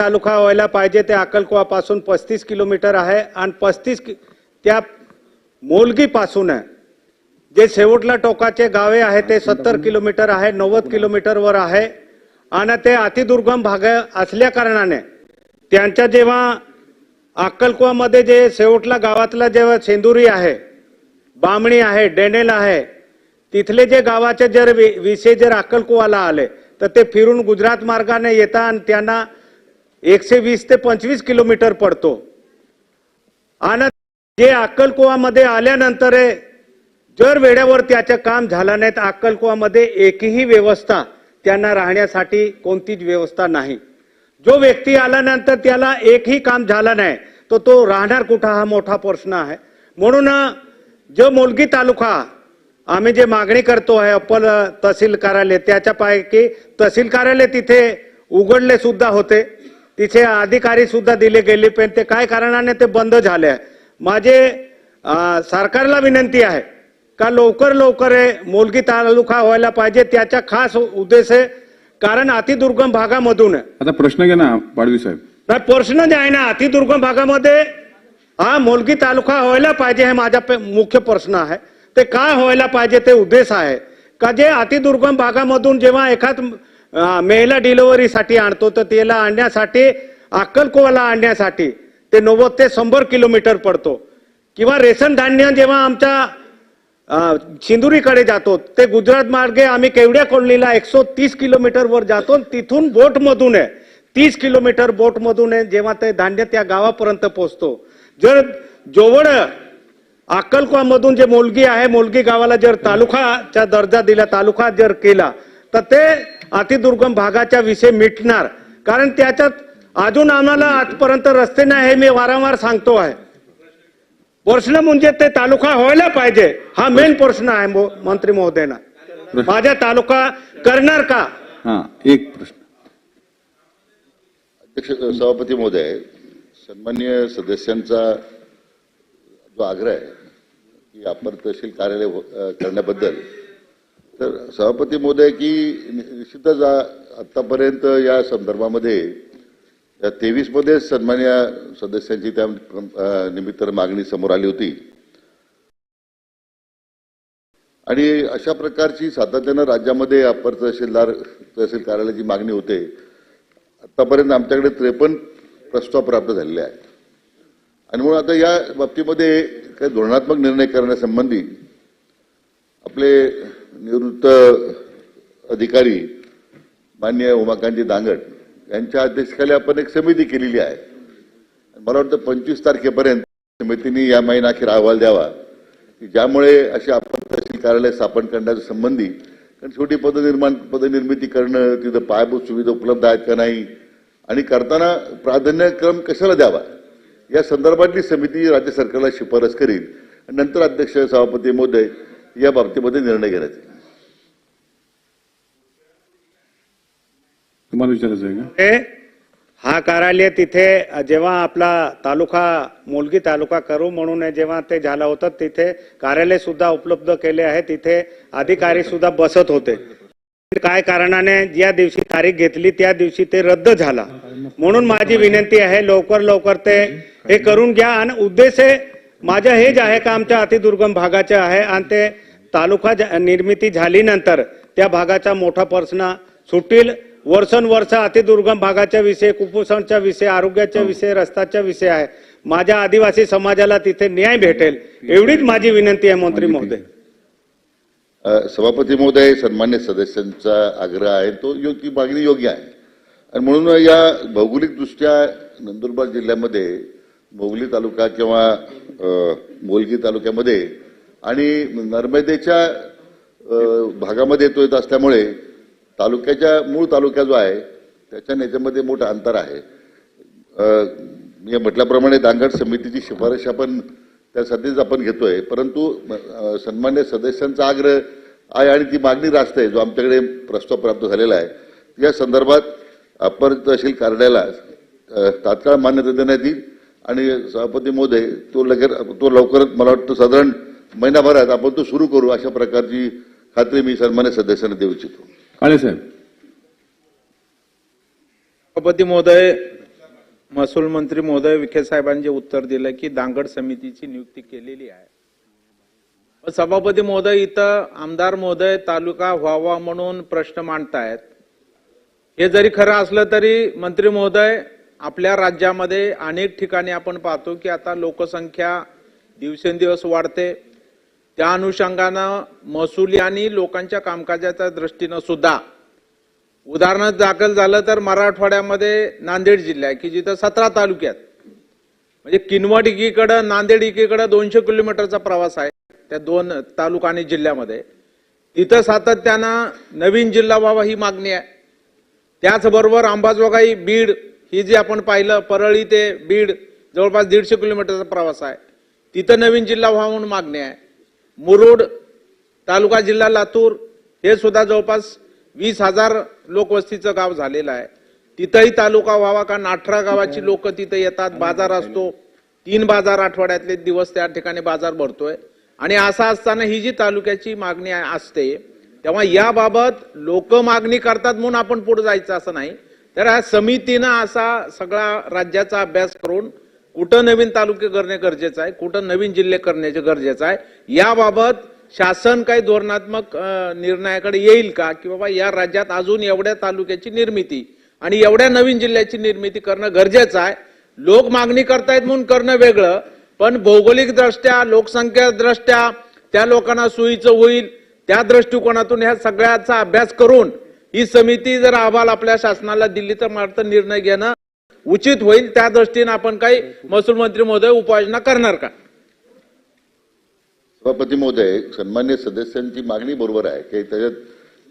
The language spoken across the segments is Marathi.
तालुका व्हायला पाहिजे ते अक्कलकुवापासून पस्तीस किलोमीटर आहे आणि पस्तीस त्या मोलगीपासून जे शेवटला टोकाचे गावे आहे ते सत्तर किलोमीटर आहे नव्वद किलोमीटरवर आहे. आणि ते अतिदुर्गम भाग असल्या कारणाने त्यांच्या जेव्हा अक्कलकुवामध्ये जे शेवटला गावातला जेव्हा सेंदुरी आहे बामणी आहे डेनेल आहे तिथले जे गावाचे जर वि- विषय जर अक्कलकुवाला आले तर ते फिरून गुजरात मार्गाने येतात आणि त्यांना एकशे वीस ते पंचवीस किलोमीटर पडतो. आणि जे अक्कलकुवामध्ये आल्यानंतर आहे, जर वेळेवर त्याचं काम झालं नाही तर अक्कलकुवामध्ये एकही व्यवस्था त्यांना राहण्यासाठी कोणतीच व्यवस्था नाही. जो व्यक्ती आल्यानंतर त्याला एकही काम झालं नाही तर तो राहणार कुठं हा मोठा प्रश्न आहे. म्हणून जो मोलगी तालुका आम्ही जे मागणी करतो आहे अप्पल तहसील कार्यालय त्याच्यापैकी तहसील कार्यालय तिथे उघडले सुद्धा होते. तिथे अधिकारी सुद्धा दिले गेले पण ते काय कारणाने ते बंद झाले आहे? माझे सरकारला विनंती आहे का लवकर लवकर हे मोलगी तालुका व्हायला पाहिजे त्याचा खास उद्देश आहे कारण अतिदुर्गम भागामधून. आता प्रश्न घ्या ना पाडवी साहेब. नाही प्रश्न जे आहे ना अतिदुर्गम भागामध्ये हा मोलगी तालुका व्हायला पाहिजे हे माझा मुख्य प्रश्न आहे. ते काय व्हायला पाहिजे ते उद्देश आहे. का जे अतिदुर्गम भागामधून जेव्हा एखाद महिला डिलिव्हरीसाठी आणतो तर त्याला आणण्यासाठी अक्कलकोवाला आणण्यासाठी ते नव्वद ते शंभर किलोमीटर पडतो. किंवा रेशन धान्य जेव्हा आमच्या सिंदुरीकडे जातो ते गुजरात मार्गे आम्ही केवड्या कॉलनीला एकशे तीस किलोमीटरवर जातो तिथून बोटमधून आहे तीस किलोमीटर बोटमधून आहे जेव्हा ते धान्य त्या गावापर्यंत पोहोचतो. जर जोवळ अक्कलकोवामधून जे मोलगी आहे मोलगी गावाला जर तालुकाचा दर्जा दिला तालुका जर केला तर ते अतिदुर्गम भागाचा विषय मिटणार. कारण त्याच्यात अजून आम्हाला आजपर्यंत रस्ते नाही हे मी वारंवार सांगतो आहे. प्रश्न म्हणजे ते तालुका व्हायला पाहिजे. हा मेन प्रश्न आहे मो- मंत्री महोदयना. माझा तालुका करणार का? हा एक प्रश्न. अध्यक्ष सभापती महोदय सन्मान्य सदस्यांचा जो आग्रह आहे की अपर तहसील कार्यालय हो- करण्याबद्दल तर सभापती मोदय की निश्चितच आत्तापर्यंत आतापर्यंत या संदर्भामध्ये या तेवीसमध्ये सन्मान्य सदस्यांची त्या निमित्त मागणी समोर आली होती. आणि अशा प्रकारची सातत्यानं राज्यामध्ये अपर तहसीलदार तहसील कार्यालयाची मागणी होते आतापर्यंत आमच्याकडे त्रेपन्न प्रस्ताव प्राप्त झालेले आहेत. आणि म्हणून आता या बाबतीमध्ये काही धोरणात्मक निर्णय करण्यासंबंधी आपले निवृत्त अधिकारी मान्य उमाकांतजी दांगट यांच्या अध्यक्षतेखाली आपण एक समिती केलेली आहे. मला वाटतं पंचवीस तारखेपर्यंत समितीने या महिनाखेर अहवाल द्यावा. की ज्यामुळे अशी आपण तहसील कार्यालय स्थापन करण्याच्या संबंधी कारण छोटी पदनिर्माण पदनिर्मिती करणं तिथं पायाभूत सुविधा उपलब्ध आहेत का नाही आणि करताना प्राधान्यक्रम कशाला द्यावा? या संदर्भातली समिती राज्य सरकारला शिफारस करील आणि नंतर अध्यक्ष सभापती महोदय या बाबतीमध्ये निर्णय घेण्यात येईल. तुम्हाला विचारायचं आहे का? हा कार्यालय तिथे जेव्हा आपला तालुका मुलगी तालुका करू म्हणून जेव्हा ते झालं होतं तिथे कार्यालय सुद्धा उपलब्ध केले आहे. तिथे अधिकारी सुद्धा बसत होते. काय कारणाने ज्या दिवशी तारीख घेतली त्या दिवशी ते रद्द झाला. म्हणून माझी विनंती आहे लवकर लवकर ते हे करून घ्या. आणि उद्देश हे माझं हेच आहे का आमच्या अतिदुर्गम भागाचे आहे आणि ते तालुका ज- निर्मिती झालीनंतर त्या भागाचा मोठा प्रश्न सुटील वर्षानुवर्ष अतिदुर्गम भागाच्या विषय कुपोषणचा विषय आरोग्याचा विषय रस्त्याचा विषय आहे. माझ्या आदिवासी समाजाला तिथे न्याय भेटेल एवढीच माझी विनंती आहे मंत्री महोदय. सभापती महोदय सन्मान्य सदस्यांचा आग्रह आहे तो योग्य मागणी योग्य आहे. आणि म्हणून या भौगोलिकदृष्ट्या नंदुरबार जिल्ह्यामध्ये मोगली तालुका किंवा मोलगी तालुक्यामध्ये आणि नर्मदेच्या भागामध्ये येतो येत असल्यामुळे तालुक्याच्या मूळ तालुका जो आहे त्याच्या नेत्यामध्ये मोठं अंतर आहे. मी म्हटल्याप्रमाणे दांगड समितीची शिफारस आपण त्यासाठीच आपण घेतोय परंतु सन्मान्य सदस्यांचा आग्रह आहे आणि ती मागणी रास्त आहे जो आमच्याकडे प्रस्ताव प्राप्त झालेला आहे. या संदर्भात अपर तहसील कार्यालयाला तात्काळ मान्यता देण्यात येईल. आणि सभापती महोदय तो लगेच तो लवकरच मला वाटतं साधारण महिनाभरात आपण तो सुरू करू अशा प्रकारची खात्री मी सन्मान्य सदस्यांना देऊ इच्छितो. काळे साहेब. सभापती महोदय महसूल मंत्री महोदय विखे साहेबांनी जे उत्तर दिलं की दांगड समितीची नियुक्ती केलेली आहे. पण सभापती महोदय इथं आमदार महोदय तालुका व्हावा म्हणून प्रश्न मांडतायत. हे जरी खरं असलं तरी मंत्री महोदय आपल्या राज्यामध्ये अनेक ठिकाणी आपण पाहतो की आता लोकसंख्या दिवसेंदिवस वाढते. त्या अनुषंगानं महसुली आणि लोकांच्या कामकाजाच्या दृष्टीनं सुद्धा उदाहरणार्थ दाखल झालं तर मराठवाड्यामध्ये नांदेड जिल्हा आहे की जिथं सतरा तालुक्यात म्हणजे किनवट एकीकडं नांदेड एकीकडं दोनशे किलोमीटरचा प्रवास आहे त्या दोन तालुका आणि जिल्ह्यामध्ये. तिथं सातत्यानं नवीन जिल्हा व्हावा ही मागणी आहे. त्याचबरोबर अंबाजोगाई बीड ही जी आपण पाहिलं परळी ते बीड जवळपास दीडशे किलोमीटरचा प्रवास आहे. तिथं नवीन जिल्हा व्हावा म्हणून मागणी आहे. मुरुड तालुका जिल्हा लातूर हे सुद्धा जवळपास वीस हजार लोकवस्तीचं गाव झालेलं आहे. तिथंही तालुका व्हावा कारण अठरा गावाची लोक तिथं येतात बाजार असतो. तीन बाजार आठवड्यातले दिवस त्या ठिकाणी बाजार भरतोय. आणि असं असताना ही जी तालुक्याची मागणी आहे- असते तेव्हा याबाबत लोक मागणी करतात म्हणून आपण पुढे जायचं असं नाही. तर ह्या समितीनं असा सगळा राज्याचा अभ्यास करून कुठं नवीन तालुके करणे गरजेचं आहे कुठं नवीन जिल्हे करण्याचे गरजेचं आहे याबाबत शासन काही धोरणात्मक निर्णयाकडे येईल का? की बाबा या राज्यात अजून एवढ्या तालुक्याची निर्मिती आणि एवढ्या नवीन जिल्ह्याची निर्मिती करणं गरजेचं आहे. लोक मागणी करतायत म्हणून करणं वेगळं पण भौगोलिक दृष्ट्या लोकसंख्या दृष्ट्या त्या लोकांना सोयीचं होईल. त्या दृष्टिकोनातून ह्या सगळ्याचा अभ्यास करून ही समिती जर अहवाल आपल्या शासनाला दिली तर मात्र निर्णय घेणं उचित होईल. त्या दृष्टीने आपण काही महसूल मंत्री महोदय उपाययोजना करणार का? सभापती महोदय सन्मान्य सदस्यांची मागणी बरोबर आहे की त्याच्यात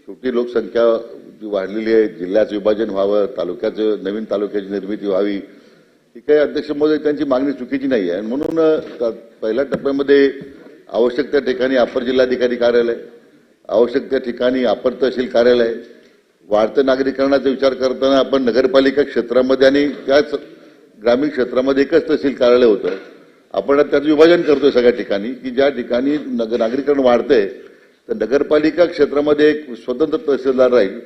शेवटी लोकसंख्या जी वाढलेली आहे जिल्ह्याचं विभाजन व्हावं तालुक्याचं नवीन तालुक्याची निर्मिती व्हावी ही काही अध्यक्ष महोदय त्यांची मागणी चुकीची नाही आहे. म्हणून पहिल्या टप्प्यामध्ये आवश्यक त्या ठिकाणी अपर जिल्हाधिकारी कार्यालय आवश्यक त्या ठिकाणी अपर तहसील कार्यालय वाढत्या नागरीकरणाचा विचार करताना आपण नगरपालिका क्षेत्रामध्ये आणि त्याच ग्रामीण क्षेत्रामध्ये एकच तहसील कार्यालय होतं. आपण आता त्याचं विभाजन करतोय सगळ्या ठिकाणी की ज्या ठिकाणी नगर नागरीकरण वाढतंय तर नगरपालिका क्षेत्रामध्ये एक स्वतंत्र तहसीलदार राहील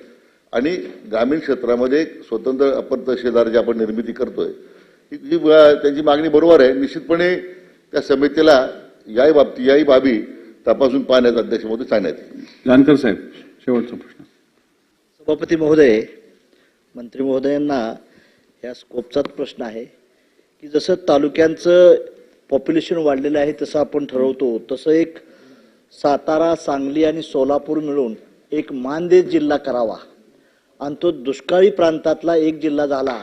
आणि ग्रामीण क्षेत्रामध्ये एक स्वतंत्र अपर तहसीलदार जी आपण निर्मिती करतोय. ही त्यांची मागणी बरोबर आहे. निश्चितपणे त्या समितीला याही बाबती याही बाबी तपासून पाहण्यात अध्यक्ष मोदी सांगण्यात येईल. जानकर साहेब शेवटचा प्रश्न. सभापती महोदय मंत्री महोदयांना या स्कोपचाच प्रश्न आहे की जसं तालुक्यांचं पॉप्युलेशन वाढलेलं आहे तसं आपण ठरवतो तसं एक सातारा सांगली आणि सोलापूर मिळून एक मानदेश जिल्हा करावा. आणि तो दुष्काळी प्रांतातला एक जिल्हा झाला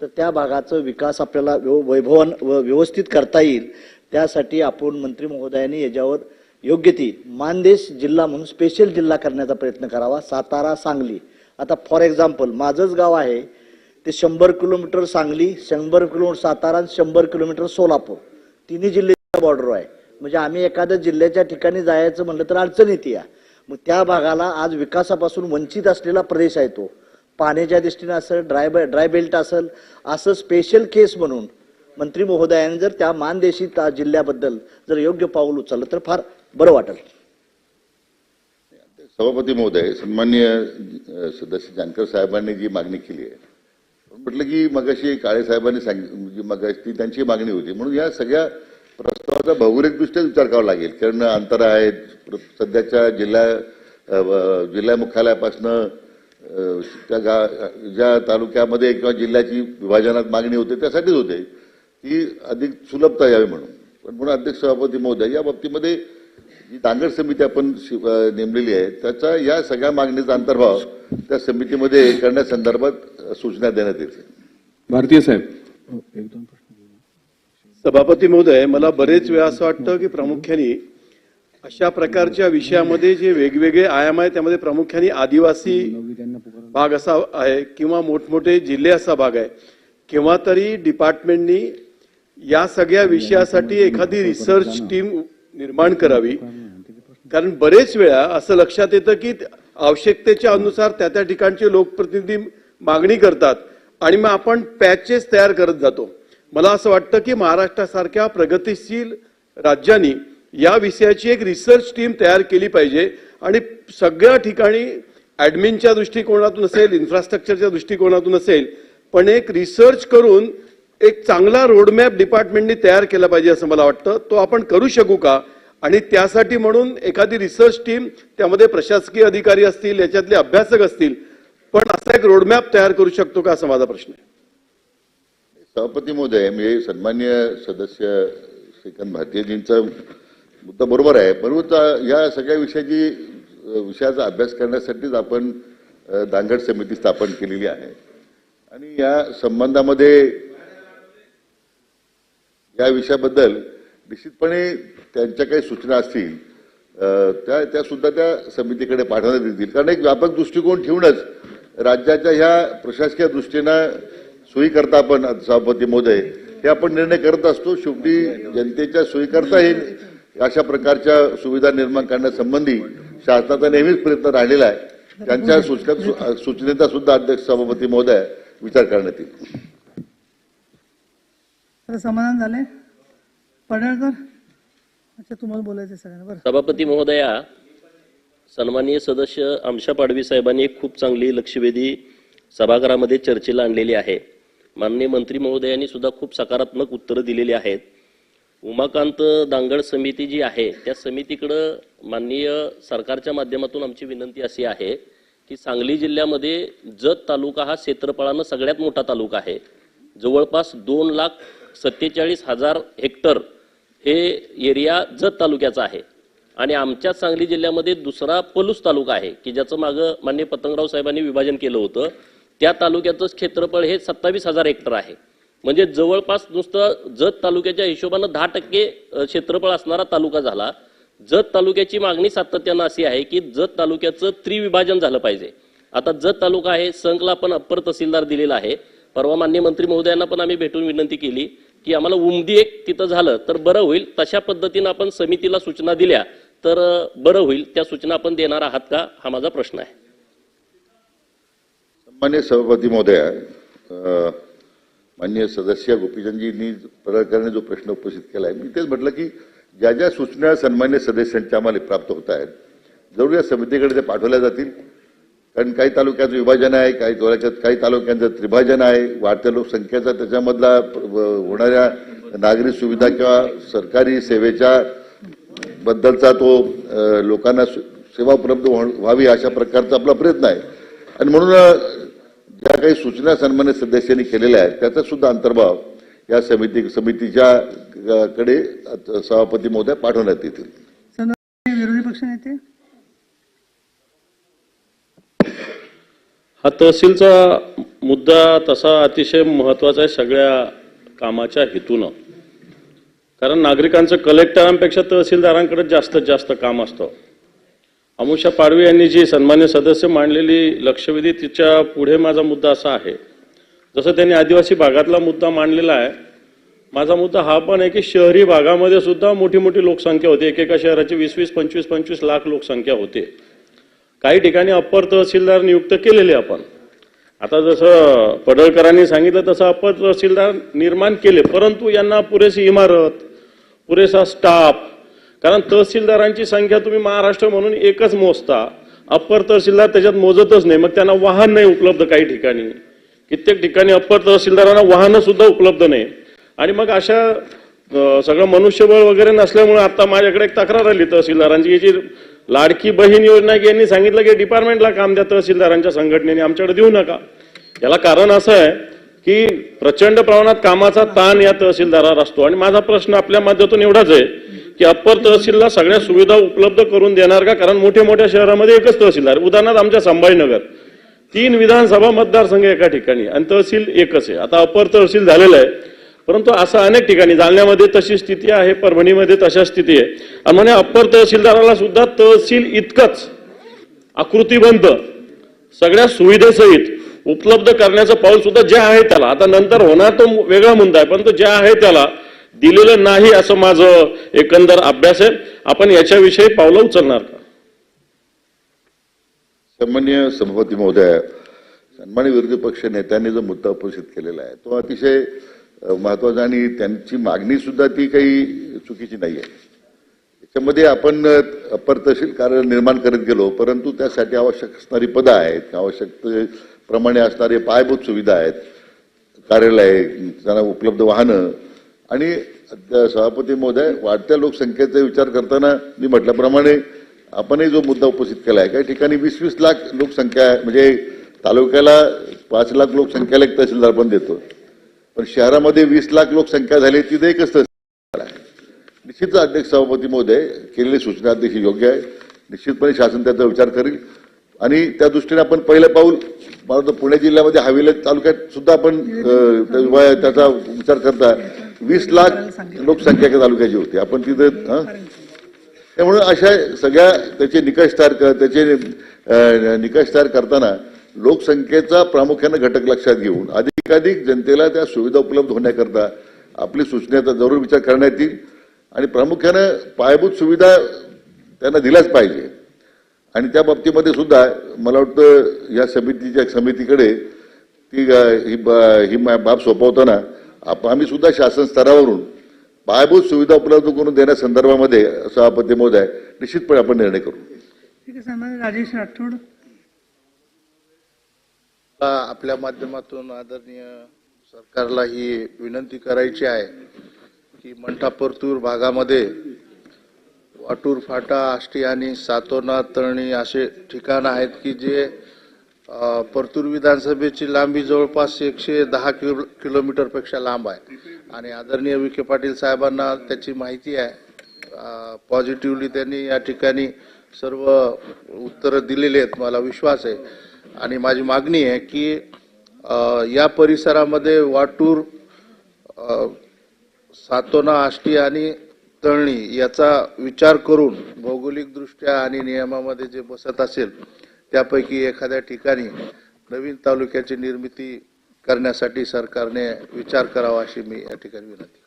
तर त्या भागाचा विकास आपल्याला वैभवान व व्यवस्थित करता येईल. त्यासाठी आपण मंत्री महोदयांनी याच्यावर योग्य ती मानदेश जिल्हा म्हणून स्पेशल जिल्हा करण्याचा प्रयत्न करावा. सातारा सांगली. आता फॉर एक्झाम्पल माझंच गाव आहे ते शंभर किलोमीटर सांगली शंभर किलोमीटर सातारा आणि शंभर किलोमीटर सोलापूर. तिन्ही जिल्ह्याच्या बॉर्डर आहे. म्हणजे आम्ही एखाद्या जिल्ह्याच्या ठिकाणी जायचं म्हणलं तर अडचण येते या. मग त्या भागाला आज विकासापासून वंचित असलेला प्रदेश आहे तो. पाण्याच्या दृष्टीने असेल ड्राय ड्राय बेल्ट असेल असं स्पेशल केस म्हणून मंत्री महोदयाने जर त्या मानदेशी ता- जिल्ह्याबद्दल जर योग्य पाऊल उचललं तर फार बरं वाटेल. सभापती महोदय सन्मान्य सदस्य जानकर साहेबांनी जी मागणी केली आहे म्हटलं की मगाशी काळे साहेबांनी सांगितलं जी म्हणजे मगाशी ती त्यांची मागणी होती म्हणून या सगळ्या प्रस्तावाचा भौगोलिकदृष्ट्या विचार करावा लागेल कारण अंतर आहेत सध्याच्या जिल्हा जिल्हा मुख्यालयापासनं त्या गा ज्या तालुक्यामध्ये किंवा जिल्ह्याची विभाजनात मागणी होते त्यासाठीच होते ती अधिक सुलभता यावी म्हणून. पण म्हणून अध्यक्ष सभापती महोदय या बाबतीमध्ये जी दांगड समिती आपण नेमलेली आहे त्याचा या सगळ्या मागणीचा अंतर्भाव त्या समितीमध्ये करण्यासंदर्भात सूचना देण्यात येतील भारतीय साहेब. एक दोन प्रश्न सभापती महोदय मला बरेच वेळा असं वाटतं की प्रामुख्याने अशा प्रकारच्या विषयामध्ये जे वेगवेगळे आयाम आहेत त्यामध्ये प्रामुख्याने आदिवासी भाग असा आहे किंवा मोठमोठे जिल्हे असा भाग आहे. केव्हा तरी डिपार्टमेंटनी या सगळ्या विषयासाठी एखादी रिसर्च टीम निर्माण करावी. कारण बरेच वेळा असं लक्षात येतं की आवश्यकतेच्या अनुसार त्या त्या ठिकाणचे लोकप्रतिनिधी मागणी करतात आणि मग आपण पॅचेस तयार करत जातो. मला असं वाटतं की महाराष्ट्रासारख्या प्रगतिशील राज्यांनी या विषयाची एक रिसर्च टीम तयार केली पाहिजे आणि सगळ्या ठिकाणी ऍडमिनच्या दृष्टिकोनातून असेल इन्फ्रास्ट्रक्चरच्या दृष्टिकोनातून असेल पण एक रिसर्च करून एक चांगला रोडमॅप डिपार्टमेंटने तयार केला पाहिजे असं मला वाटतं. तो आपण करू शकू का? आणि त्यासाठी म्हणून एखादी रिसर्च टीम त्यामध्ये प्रशासकीय अधिकारी असतील याच्यातले अभ्यासक असतील पण असा एक रोडमॅप तयार करू शकतो का असा माझा प्रश्न आहे. सभापती महोदय मी सन्मान्य सदस्य श्रीकांत भारतीयजींचा मुद्दा बरोबर आहे. परंतु या सगळ्या विषयाची विषयाचा अभ्यास करण्यासाठीच आपण दांगड समिती स्थापन केलेली आहे. आणि या संबंधामध्ये या विषयाबद्दल निश्चितपणे त्यांच्या काही सूचना असतील त्या त्या सुद्धा त्या समितीकडे पाठवण्यात येतील. कारण एक व्यापक दृष्टिकोन ठेवूनच राज्याच्या ह्या प्रशासकीय दृष्टीनं सोयीकरता आपण सभापती महोदय हे आपण निर्णय करत असतो. शेवटी जनतेच्या सोयीकरता हे अशा प्रकारच्या सुविधा निर्माण करण्यासंबंधी शासनाचा नेहमीच प्रयत्न राहिलेला आहे. त्यांच्या सूचना सूचनेचा सुद्धा अध्यक्ष सभापती महोदय विचार करण्यात येईल. तर समाधान झाले. पडळकर अच्छा तुम्हाला बोलायचं सगळ्यांना. बरं. सभापती महोदया सन्माननीय सदस्य आमशा पाडवी साहेबांनी एक खूप चांगली लक्षवेधी सभागृहामध्ये चर्चेला आणलेली आहे. माननीय मंत्री महोदयांनी सुद्धा खूप सकारात्मक उत्तरं दिलेली आहेत. उमाकांत दांगड समिती जी आहे त्या समितीकडं माननीय सरकारच्या माध्यमातून आमची विनंती अशी आहे की सांगली जिल्ह्यामध्ये जत तालुका हा क्षेत्रफळानं सगळ्यात मोठा तालुका आहे. जवळपास दोन लाख सत्तेचाळीस हजार हेक्टर हे एरिया जत तालुक्याचा आहे. आणि आमच्या सांगली जिल्ह्यामध्ये दुसरा पलूस तालुका आहे की ज्याचं मागं माननीय पतंगराव साहेबांनी विभाजन केलं होतं. त्या तालुक्याचं क्षेत्रफळ हे सत्तावीस हजार हेक्टर आहे. म्हणजे जवळपास नुसतं जत तालुक्याच्या हिशोबानं दहा टक्के क्षेत्रफळ असणारा तालुका झाला. जत तालुक्याची मागणी सातत्यानं अशी आहे की जत तालुक्याचं त्रिविभाजन झालं पाहिजे. आता जत तालुका आहे संघला आपण अप्पर तहसीलदार दिलेला आहे. परवा मान्य मंत्री महोदयांना पण आम्ही भेटून विनंती केली. की आम्हाला उमदी एक तिथं झालं तर बरं होईल. तशा पद्धतीनं आपण समितीला सूचना दिल्या तर बरं होईल. त्या सूचना आपण देणार आहात का? हा माझा प्रश्न आहे. मान्य सभापती महोदय अ, मान्य सदस्य गोपीचंदजींनी पडळकरांनी जो प्रश्न उपस्थित केला आहे मी तेच म्हटलं की ज्या ज्या सूचना सन्मान्य सदस्यांच्या आम्हाला प्राप्त होत आहेत जरूर या समितीकडे ते पाठवल्या जातील. कारण काही तालुक्याचं विभाजन आहे काही तालुक्यात काही तालुक्यांचं त्रिभाजन आहे वाढत्या लोकसंख्येचा त्याच्यामधला होणाऱ्या नागरी सुविधा किंवा सरकारी सेवेच्या बद्दलचा तो लोकांना सेवा उपलब्ध व्हावी अशा प्रकारचा आपला प्रयत्न आहे. आणि म्हणून ज्या काही सूचना सन्मान्य सदस्यांनी केलेल्या आहेत त्याचा सुद्धा अंतर्भाव या समिती समितीच्या कडे सभापती महोदय पाठवण्यात येतील. विरोधी पक्ष हा तहसीलचा मुद्दा तसा अतिशय महत्त्वाचा आहे सगळ्या कामाच्या हेतूनं. कारण नागरिकांचं कलेक्टरांपेक्षा तहसीलदारांकडे जास्तीत जास्त काम असतं. अमुषा पाडवी यांनी जी सन्मान्य सदस्य मांडलेली लक्षवेधी तिच्या पुढे माझा मुद्दा असा आहे. जसं त्यांनी आदिवासी भागातला मुद्दा मांडलेला आहे माझा मुद्दा हा पण आहे की शहरी भागामध्ये सुद्धा मोठी मोठी लोकसंख्या होती. एकेका शहराची वीस वीस पंचवीस पंचवीस लाख लोकसंख्या होते. काही ठिकाणी अप्पर तहसीलदार नियुक्त केलेले आपण. आता जसं पडळकरांनी सांगितलं तसं अप्पर तहसीलदार निर्माण केले परंतु यांना पुरेशी इमारत पुरेसा स्टाफ कारण तहसीलदारांची संख्या तुम्ही महाराष्ट्र म्हणून एकच मोजता. अप्पर तहसीलदार त्याच्यात मोजतच नाही मग त्यांना वाहन नाही उपलब्ध काही ठिकाणी. कित्येक ठिकाणी अप्पर तहसीलदारांना वाहनं सुद्धा उपलब्ध नाही. आणि मग अशा सगळं मनुष्यबळ वगैरे नसल्यामुळे आता माझ्याकडे एक तक्रार आली तहसीलदारांची याची लाडकी बहीण योजना की यांनी सांगितलं की डिपार्टमेंटला काम द्या तहसीलदारांच्या संघटनेने आमच्याकडे देऊ नका. याला कारण असं आहे की प्रचंड प्रमाणात कामाचा ताण या तहसीलदारावर असतो. आणि माझा प्रश्न आपल्या माध्यमातून एवढाच आहे की अप्पर तहसीलला सगळ्या सुविधा उपलब्ध करून देणार का? कारण मोठ्या मोठ्या शहरामध्ये एकच तहसीलदार उदाहरणार्थ आमच्या संभाजीनगर. तीन विधानसभा मतदारसंघ एका ठिकाणी आणि तहसील एकच आहे. आता अपर तहसील झालेलं आहे. परंतु असं अनेक ठिकाणी जालन्यामध्ये तशी स्थिती आहे परभणीमध्ये तशा स्थिती आहे. आणि म्हणे अप्पर तहसीलदाराला सुद्धा तहसील इतकंच आकृतीबंध सगळ्या सुविधेसहित उपलब्ध करण्याचं पाऊल सुद्धा जे आहे त्याला. आता नंतर होणार तो वेगळा मुद्दा आहे परंतु जे आहे त्याला दिलेलं नाही असं माझं एकंदर अभ्यास आहे. आपण याच्याविषयी पावलं उचलणार का? सन्मान्य सभापती महोदय सन्मान्य विरोधी पक्ष नेत्यांनी जो मुद्दा उपस्थित केलेला आहे तो अतिशय महत्वाचं आणि त्यांची मागणी सुद्धा ती काही चुकीची नाही आहे त्याच्यामध्ये आपण अपर तहसील कार्य निर्माण करत गेलो परंतु त्यासाठी आवश्यक असणारी पदं आहेत आवश्यक प्रमाणे असणारे पायाभूत सुविधा आहेत कार्यालय त्यांना उपलब्ध वाहनं आणि सभापती महोदय वाढत्या लोकसंख्येचा विचार करताना मी म्हटल्याप्रमाणे आपणही जो मुद्दा उपस्थित केला आहे काही ठिकाणी वीस वीस लाख लोकसंख्या आहे म्हणजे तालुक्याला पाच लाख लोकसंख्याला एक तहसीलदार पण देतो. पण शहरामध्ये वीस लाख लोकसंख्या झाली तिथे एकच निश्चितच अध्यक्ष सभापती महोदय केलेली सूचना अतिशय योग्य आहे. निश्चितपणे शासन त्याचा विचार करेल. आणि त्या दृष्टीने आपण पहिलं पाऊल मला वाटतं पुणे जिल्ह्यामध्ये हवेली तालुक्यात सुद्धा आपण त्या- त्याचा विचार करता. वीस लाख लोकसंख्या तालुक्याची होती. आपण तिथे त्यामुळे अशा सगळ्या त्याचे निकष तयार कर त्याचे निकष तयार करताना लोकसंख्येचा प्रामुख्याने घटक लक्षात घेऊन अधिकाधिक जनतेला त्या सुविधा उपलब्ध होण्याकरता आपली सूचनेचा जरूर विचार करण्यात येईल. आणि प्रामुख्यानं पायाभूत सुविधा त्यांना दिल्याच पाहिजे. आणि त्या बाबतीमध्ये सुद्धा मला वाटतं या समितीच्या समितीकडे ती ही ही बाब सोपवताना आप- आम्ही सुद्धा शासन स्तरावरून पायाभूत सुविधा उपलब्ध करून देण्यासंदर्भामध्ये सभापती महोदय निश्चितपणे आपण निर्णय करू. ठीक आहे राजेश राठोड आपल्या माध्यमातून आदरणीय सरकारला ही विनंती करायची आहे की मंठा परतूर भागामध्ये वाटूर फाटा आष्टी आणि सातोना तळणी असे ठिकाण आहेत की जे परतूर विधानसभेची लांबी जवळपास एकशे दहा किलो किलोमीटरपेक्षा लांब आहे. आणि आदरणीय विखे पाटील साहेबांना त्याची माहिती आहे. पॉझिटिव्हली त्यांनी या ठिकाणी सर्व उत्तरं दिलेली आहेत. मला विश्वास आहे. आणि माझी मागणी आहे की या परिसरामध्ये वाटूर सातोना आष्टी आणि तळणी याचा विचार करून भौगोलिकदृष्ट्या आणि नियमामध्ये जे बसत असेल त्यापैकी एखाद्या ठिकाणी नवीन तालुक्याची निर्मिती करण्यासाठी सरकारने विचार करावा अशी मी या ठिकाणी विनंती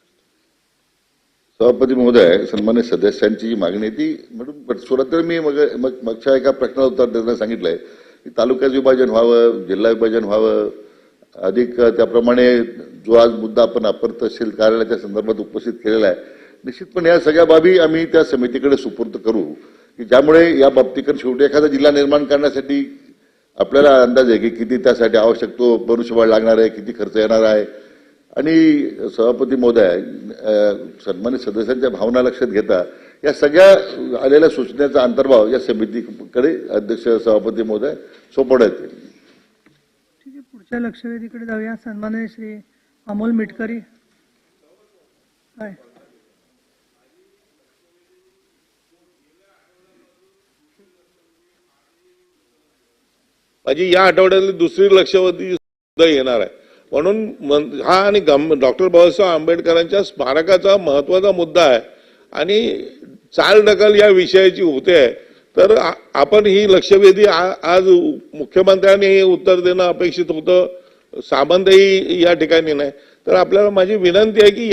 सभापती महोदय सन्मान्य सदस्यांची जी मागणी आहे ती. म्हणून सुरुवात मी मग मग- मागच्या एका प्रश्नाला उत्तर देताना सांगितलंय. की तालुक्यात विभाजन व्हावं जिल्हा विभाजन व्हावं. अधिक त्याप्रमाणे जो आज मुद्दा आपण अपर तहसील कार्यालयाच्या संदर्भात उपस्थित केलेला आहे निश्चितपणे या सगळ्या बाबी आम्ही त्या समितीकडे सुपूर्द करू की ज्यामुळे या बाबतीकडे शेवटी एखादा जिल्हा निर्माण करण्यासाठी आपल्याला अंदाज आहे की किती त्यासाठी आवश्यक तो मनुष्यबळ लागणार आहे किती खर्च येणार आहे. आणि सभापती महोदय सन्मानित सदस्यांच्या भावना लक्षात घेता या सगळ्या आलेल्या सूचनेचा अंतर्भाव या समितीकडे अध्यक्ष सभापती महोदय सोपवण्यात येईल. ठीक आहे पुढच्या लक्षवेधीकडे जाऊया. सन्माननीय श्री अमोल मिटकरी. काय? माझी या आठवड्यातली दुसरी लक्षवेधी सुद्धा येणार आहे. म्हणून हा आणि डॉक्टर बाबासाहेब आंबेडकरांच्या स्मारकाचा महत्त्वाचा मुद्दा आहे. आणि चालढकल या विषयाची होते. आहे तर आपण ही लक्षवेधी आज मुख्यमंत्र्यांनी हे उत्तर देणं अपेक्षित होतं. सामंतही या ठिकाणी नाही. तर आपल्याला माझी विनंती आहे की